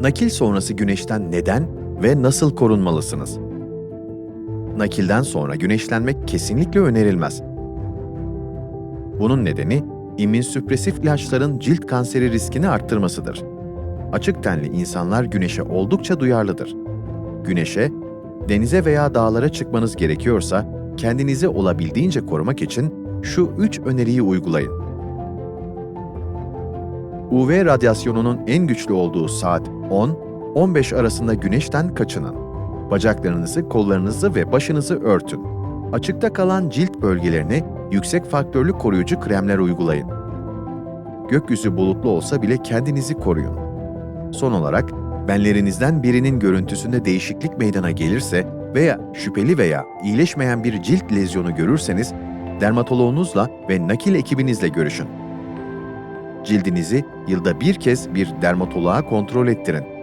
Nakil sonrası güneşten neden ve nasıl korunmalısınız? Nakilden sonra güneşlenmek kesinlikle önerilmez. Bunun nedeni immünsüpresif ilaçların cilt kanseri riskini arttırmasıdır. Açık tenli insanlar güneşe oldukça duyarlıdır. Güneşe, denize veya dağlara çıkmanız gerekiyorsa kendinizi olabildiğince korumak için şu üç öneriyi uygulayın. UV radyasyonunun en güçlü olduğu saat 10-15 arasında güneşten kaçının. Bacaklarınızı, kollarınızı ve başınızı örtün. Açıkta kalan cilt bölgelerine yüksek faktörlü koruyucu kremler uygulayın. Gökyüzü bulutlu olsa bile kendinizi koruyun. Son olarak, benlerinizden birinin görüntüsünde değişiklik meydana gelirse veya şüpheli veya iyileşmeyen bir cilt lezyonu görürseniz, dermatoloğunuzla ve nakil ekibinizle görüşün. Cildinizi yılda bir kez bir dermatoloğa kontrol ettirin.